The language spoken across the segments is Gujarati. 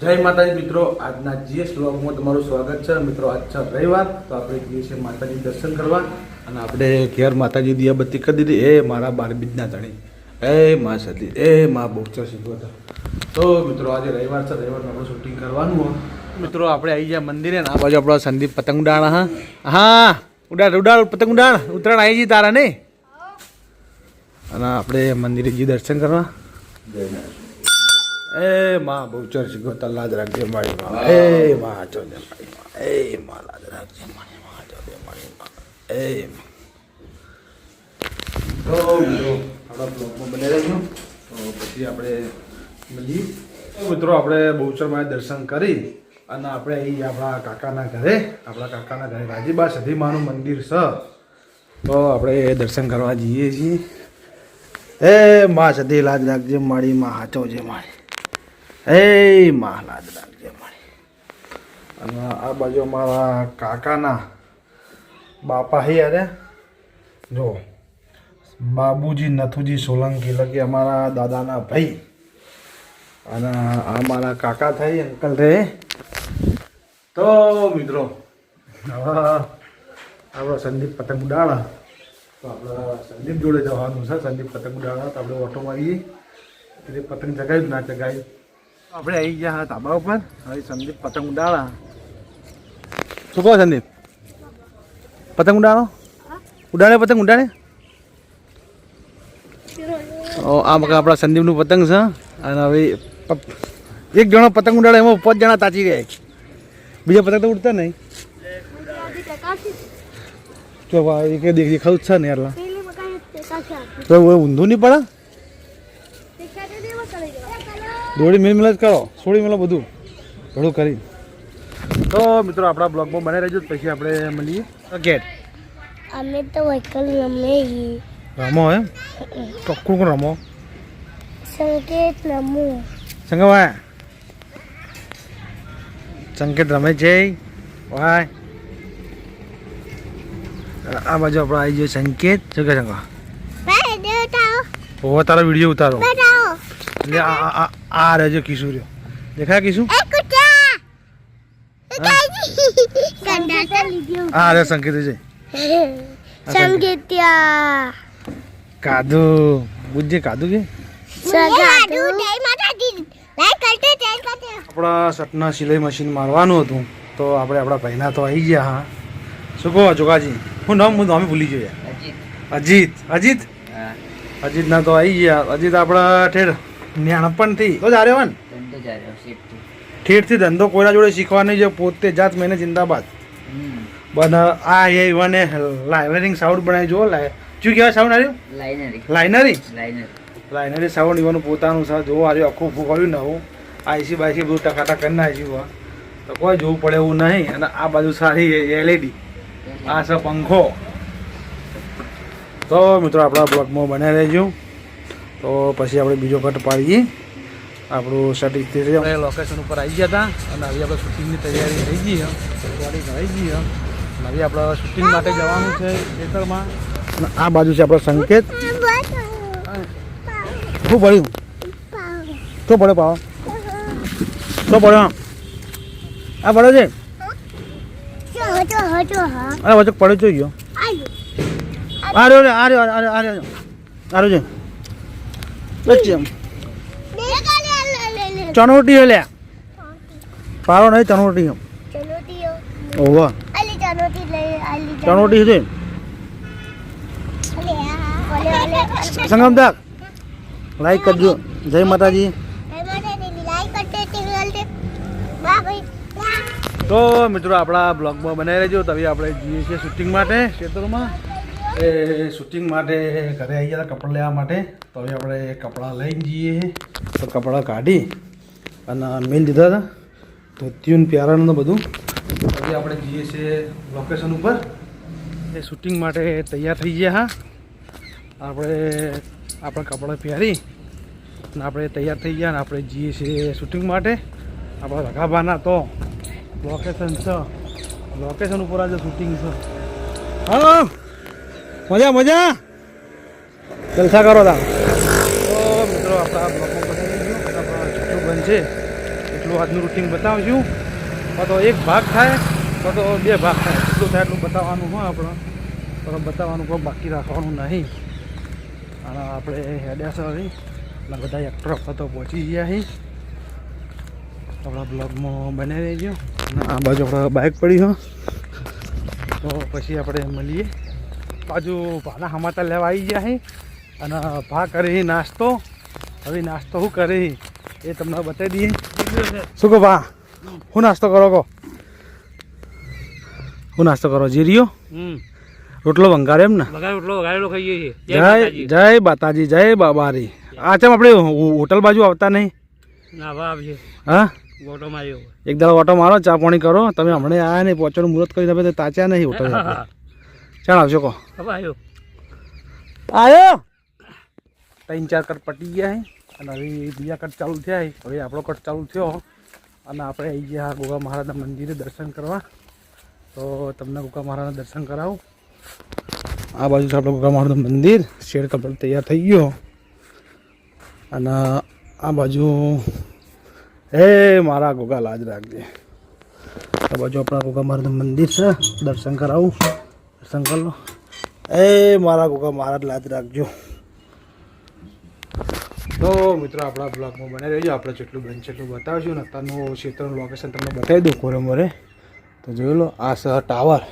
જય માતાજી મિત્રો, આજના જીએસ બ્લોગમાં તમારું સ્વાગત છે. મિત્રો, આજ છે રવિવાર, તો આપણે જઈએ છીએ માતાજી દર્શન કરવા અને આપણે ઘેર માતાજી દિયાબત્તી કરી દીધી. એ મારા બારબીજના ધણી. એ મા સતી, એ મા બહુચર શીખવતા તો મિત્રો, આજે રવિવાર છે રવિવાર આપણે શૂટિંગ કરવાનું મિત્રો, આપણે આવી ગયા મંદિરે ને આ બાજુ આપણો સંદીપ પતંગ ઉડાણ હા. હા, ઉડાડ ઉડાડ પતંગ ઉડાણ ઉત્તરાયણ આવી ગઈ તારા ને અને આપણે મંદિરે જઈ દર્શન કરવા. એ માં બહુચર શીખવતા લાજ રાખજે મારી માં. એ માં ચો દે મારી માં. એ માં લાજ રાખજે મારી માં ચો દે મારી માં. એ. તો મિત્રો આપણા બ્લોગમાં બને રહેજો. તો પછી આપણે મળીએ. મિત્રો આપણે બહુચરમાં દર્શન કરી અને આપણે અહીં આપણા કાકાના ઘરે આપણા કાકાના ઘરે રાજીબા સધીમાનું મંદિર છે. તો આપણે દર્શન કરવા જઈએ છીએ. એ માં સધી લાજ રાખજે મારી માં હાચો જે મારી એ માં જય રાખજે અને આ બાજુ અમારા કાકાના બાપા હે અરે જો, બાબુજી, નથુજી, સોલંકી કે અમારા દાદાના ભાઈ. અને આ મારા કાકા થઈ, અંકલ રે તો મિત્રો, હવે આપણો સંદીપ પતંગ ઉડાડા તો આપણે સંદીપ જોડે જવાનું છે. સંદીપ પતંગ ઉડાડા તો આપણે ઓટો મારીએ. એટલે પતંગ ચગાવ્યું ના ચગાવ્યું આપણે આવી ગયા ધાબા ઉપર. હવે સંદીપ પતંગ ઉડાડા શું કહો સંદીપ? પતંગ ઉડાડો. ઉડાડે પતંગ ઉડાડે. ઓ આ આપણા સંદીપનું પતંગ છે અને હવે એક જણો પતંગ ઉડાડે એમાં પાંચ જણા તાચી ગયા. બીજા પતંગ તો ઉડતા નહીં. જો ભાઈ કે દેખ દેખાવું જ છે ને એટલા તો ઊંધું નહીં પડે? દોડી મિલ જ કરો છોડી મિલો બધું. ઘણું કરી. તો મિત્રો આપણા બ્લોગમાં બને રહેજો પછી આપણે મળીએ. કેટ અમે તો વહીકલ રમે રમો એમ? તો કોણ કોણ રમો? સંકેત રમો. સંગવા સંકેત રમે છે. વાય આ બાજુ આપણે આવી ગયો સંકેત. શું કે સંગવા ઓ તારો વીડિયો ઉતારો. આ આ- આ રહેજો દેખાય કિશુ? આ રે સંકેત સંગીત્યા કાદુ. બુજ્જે કાદુ કે? આપણા સટના સિલાઈ મશીન મારવાનું હતું. તો આપણે આપણા ભાઈના તો આવી ગયા હા. શું કહો જોગાજી હું નામ હું નામે ભૂલી ગયો અજીત. અજીત. અજીત? ના તો આવી ગયા. અજીત આપણા ઠેર. નાનપણથી તો જ આવ્યો ને? ઠેઠથી ધંધો કોઈના જોડે શીખવાની છે પોતે જાત મહિને જિંદાબાદ. બન આ એ ઈવાને લાઇનરિંગ સાઉન્ડ બનાવી જુઓ લાય શું કહેવાય સાઉન્ડ આવ્યું linearly. Linearly? Liner. Linearly sound ઇવાનું પોતાનું છે જોવો આવ્યું આખું ઊભું કર્યું નવું. આઈસી બાઈસી બધું ટકાટા કરી નાખ્યું તો કોઈ જોવું પડે એવું નહીં. અને આ બાજુ સારી એલઈડી આ છે પંખો. તો મિત્રો આપણા બ્લોગમાં બને રહેજો. તો પછી આપણે બીજો કટ પાડીએ. આપણું સેટિંગ થઈ જાય આપણે લોકેશન ઉપર આવી ગયા હતા અને હવે આપણે શૂટિંગની તૈયારી થઈ ગઈ ગાડી કરાવી ગઈ અને હવે આપણે શૂટિંગ માટે જવાનું છે ખેતરમાં. અને આ બાજુ છે આપણો સંકેત. શું પડ્યું? શું પડ્યો પાવ? શું પડ્યો? આ પડ્યો છે? અરે વચ્ચે પડ્યો જોઈ ગયો. આ રહ્યો આ રહ્યો આ રહ્યો આ રહ્યો. આ રહ્યો છે વચ્ચે દેખાલે લે લે લે ચણોટી હે લ્યા પારો નહીં, ચણોટી હે. ચનોટીઓ ઓહો. આલી ચનોટી લે આલી ચણોટી છે. ઓલે ઓલે ઓલે સંગમ તક લાઈક કરજો. જય માતાજી. તો મિત્રો, આપણા બ્લોગમાં બનાવી રહેજો. તવી આપણે જઈએ છીએ શૂટિંગ માટે ખેતરોમાં એ શૂટિંગ માટે ઘરે આવી ગયા કપડાં લેવા માટે. તો હવે આપણે કપડાં લઈને જઈએ. તો કપડાં કાઢી અને મેલ દીધા હતા. ધોતિયું પ્યારાનું બધું. પછી આપણે જઈએ છીએ લોકેશન ઉપર. એ શૂટિંગ માટે તૈયાર થઈ ગયા હા. આપણે આપણા કપડાં પહેરી અને આપણે તૈયાર થઈ ગયા ને આપણે જઈએ છીએ શૂટિંગ માટે. આપણા રઘાભાના તો લોકેશન છે. લોકેશન ઉપર આજે શૂટિંગ છે. હા. મજા મજા? જલસા કરો તા મિત્રો, આપણા બની બનશે, એટલું આજનું રૂટિન બતાવશું તો તો એક ભાગ થાય, તો બે ભાગ થાય. એટલું થાય એટલું બતાવવાનું હોય આપણે. પણ બતાવવાનું કોઈ બાકી રાખવાનું નહીં. અને આપણે હેડ્યા હવે. અને બધા એક્ટર તો પહોંચી ગયા અહીં આપણા બ્લોગમાં બનાવી રહેજો આ બાજુ આપણે બાઇક પડી હો તો પછી આપણે મળીએ. બાજુ ભાના હમાતા લેવા આવી ગયા છે અને ભા કરી નાસ્તો. હવે નાસ્તો શું કરી એ તમને બતાવી દઈએ. શું કહો ભા? શું નાસ્તો કરો કહો. શું નાસ્તો કરો? જીરિયો રોટલો વંગારે એમ ને રોટલો વઘારેલો ખાઈએ છીએ જય જય બાતાજી જય બાબારી. આ ચમ આપણે હોટલ બાજુ આવતા નહીં? ના ભા આવજે. હા? ઓટો માર્યો. એક દાડો ઓટો મારો ચા પાણી કરો. તમે હમણાં આવ્યા નહીં પહોંચવાનું મુહૂર્ત કરી તમે તાચ્યા નહીં હોટલ આવજો કહો હવે આવ્યો આવ્યો ત્રણ ચાર કટ પટી ગયા અને હવે બીજા કટ ચાલુ થયા હવે આપણો કટ ચાલુ થયો અને આપણે આવી ગયા ગોગા મહારાજના મંદિરે દર્શન કરવા. તો તમને ગોગા મહારાજના દર્શન કરાવું. આ બાજુ છે આપણે ગોગા મહારાજનું મંદિર. શેડ કમ્પ્લીટ તૈયાર થઈ ગયો. અને આ બાજુ હે મારા ગોગા લાજ રાખજે. આ બાજુ આપણા ગોગા મહારાજનું મંદિર છે. દર્શન કરાવું. દર્શન કરી લો. એ મારા ગોગા મહારાજ લાજ રાખજો. તો મિત્રો આપણા બ્લોગમાં બનાવી રહેજો. આપણે જેટલું બનશે એટલું બતાવશું ને અત્યારનું ક્ષેત્રનું લોકેશન તમને બતાવી દઉં કોરે મોરે. તો જોઈ લો આ છે ટાવર.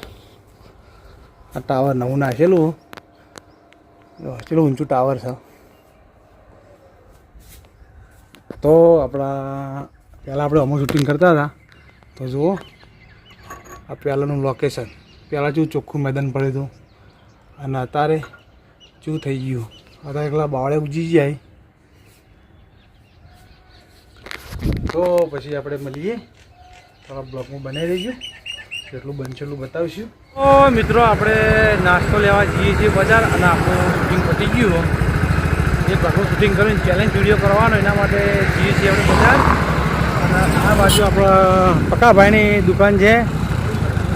આ ટાવર નવું નાખેલું જો ચલો ઊંચું ટાવર છે. તો આપણા પહેલાં આપણે અમુક શૂટિંગ કરતા હતા. તો જુઓ આ પહેલાંનું લોકેશન પહેલાં જેવું ચોખ્ખું મેદાન પડ્યું હતું. અને અત્યારે શું થઈ ગયું. અત્યારે એકલા બાવળે ઉજી જાય. તો પછી આપણે મળીએ. થોડા બ્લોગમાં બનાવી રહીશું જેટલું બનશે એટલું બતાવીશું. તો મિત્રો, આપણે નાસ્તો લેવા જઈએ છીએ બજાર અને આપણું શૂટિંગ પતી ગયું જે ઘરનું શૂટિંગ કરીને ચેલેન્જ વીડિયો કરવાનો, એના માટે જઈએ છીએ આપણે બજાર. અને આ બાજુ આપણા પકાભાઈની દુકાન છે.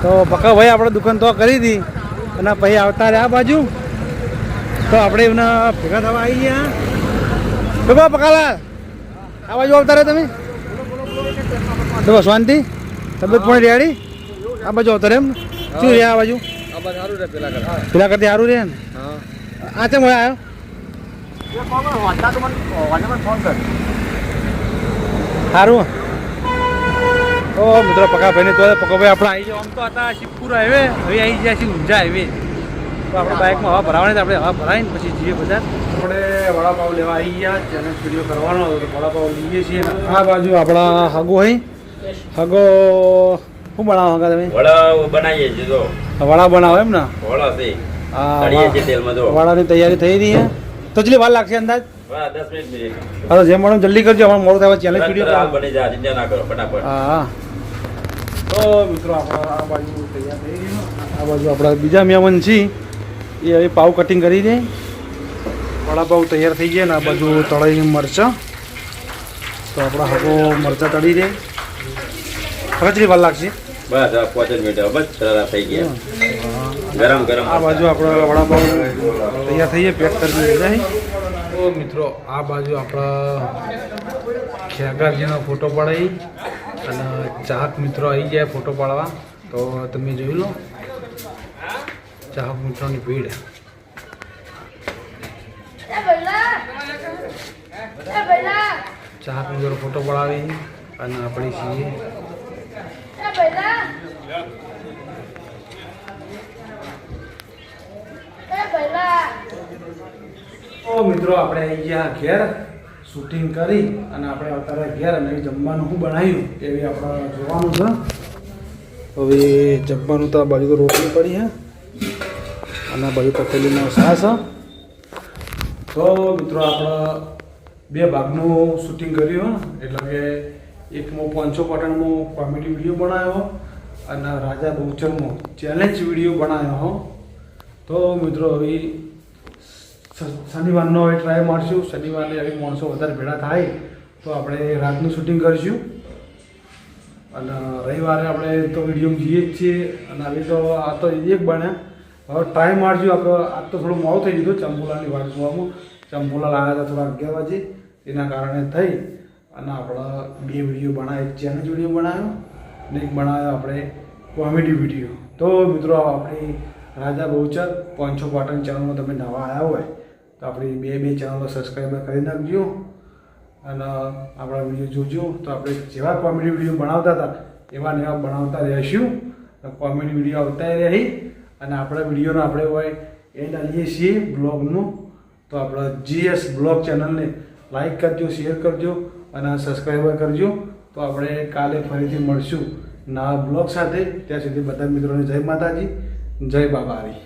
તો પકાભાઈ આપણે દુકાન તો કરી હતી અને પછી આવતા રહ્યા આ બાજુ. તો આપણે એમના ભેગા થવા આવી ગયા. શું પકાલા આ બાજુ આવતા રહ્યા તમે? બસ શાંતિ. તબિયત પણ રેડી? આ બાજુ આવતા રહ્યા એમ? શું રહ્યા આ બાજુ? પેલા કરતી સારું રહે ને? આ ચમ આવ્યો? સારું તો મિત્રો પકાભાઈને તો પકાભાઈ આપણે આવી જાવ આમ તો હતા શિવપુર હાઈવે હવે આવી ગયા છીએ ઊંઝા હાઈવે તો આપણે બાઇકમાં હવા ભરાવાની આપણે હવા ભરાવીને પછી જઈએ બજાર. આપણે વડાપાવ લેવા આવી ગયા જેને સ્ટુડિયો કરવાનો હતો તો વડાપાવ લઈએ છીએ આ બાજુ આપણા હગો અહીં હગો શું બનાવો હગા તમે? વડા બનાવીએ છીએ જો. વડા બનાવો એમ ને? વડા છે. આ તળીએ છીએ તેલમાં જો. વડાની તૈયારી થઈ રહી છે તો ચલી વાર લાગશે અંદાજ? હા દસ મિનિટ જેમ મળો જલ્દી કરજો અમારે મોડું થાય ચેલેન્જ વીડિયો બની જાય ના કરો ફટાફટ. હા હા. તો મિત્રો આપણા આ બાજુ તૈયાર થઈ ગયું આ બાજુ આપણા બીજા મહેમાન છે એ હવે પાવ કટિંગ કરી દે. વડાપાવ તૈયાર થઈ ગયા ને આ બાજુ તળાઈ મરચાં. તો આપણા હગો મરચાં તળી દે. ખરેખરી વાર લાગશે? બસ આ પાંચ મિનિટ બસ થઈ ગયા. ગરમ ગરમ આ બાજુ આપણા વડાપાવ તૈયાર થઈ ગયા પેક કરી દીધા તો મિત્રો આ બાજુ આપણા ખેગારજીનો ફોટો પડાવી અને ચાહક મિત્રો આવી ગયા ફોટો પાડવા, તો તમે જોઈ લો. ચાહક મિત્રોની ભીડ. ચાહક મિત્રો ફોટો પડાવી અને આપણે છીએ. મિત્રો, આપણે આવી ગયા ઘેર. શૂટિંગ કરી અને આપણે અત્યારે ઘેર અને જમવાનું શું બનાવ્યું એ આપણે જોવાનું છે. હવે જમવાનું તો આ બાજુ તો રોટલી પડી હે. અને આ બાજુ તપેલીનો સાસ તો મિત્રો આપણે બે ભાગનું શૂટિંગ કર્યું એટલે કે એકમાં પાંચસો પાટણમાં કોમેડી વીડિયો બનાવ્યો અને રાજા બહુચરમાં ચેલેન્જ વીડિયો બનાવ્યો તો મિત્રો હવે શનિવારનો હવે ટ્રાય મારશું. શનિવારે હવે માણસો વધારે ભેળા થાય, તો આપણે રાતનું શૂટિંગ કરીશું. અને રવિવારે આપણે તો વીડિયો જઈએ જ છીએ. અને હવે તો આ તો એક બન્યા હવે ટ્રાય મારશું આપણે આજ તો થોડું મોડું થઈ ગયું ચંપુલાની વાત જોવામાં. ચંપુલાલ આવ્યા હતા થોડા અગિયાર વાગે. એના કારણે થઈ. અને આપણા બે વીડિયો બનાવ્યા. એક ચેલેન્જ વીડિયો બનાવ્યો અને એક બનાવ્યો આપણે કોમેડી વીડિયો તો મિત્રો, આપણી રાજા બહુચર પાંચસો પાટણ ચેનલમાં તમે નવા આવ્યા હોય તો આપણી બે બે ચેનલો સબસ્ક્રાઈબર કરી નાખજો. અને આપણા વીડિયો જોજો. તો આપણે જેવા કોમેડી વીડિયો બનાવતા હતા, એવા ને એવા બનાવતા રહીશું. કોમેડી વીડિયો આવતા રહી. અને આપણા વિડીયોનો આપણે હોય એ ડાલીએ છીએ બ્લોગનું તો આપણા જીએસ બ્લોગ ચેનલને લાઈક કરજો શેર કરજો અને સબસ્ક્રાઈબર કરજો. તો આપણે કાલે ફરીથી મળશું નવા બ્લોગ સાથે. ત્યાં સુધી બધા મિત્રોને જય માતાજી, જય બાબારી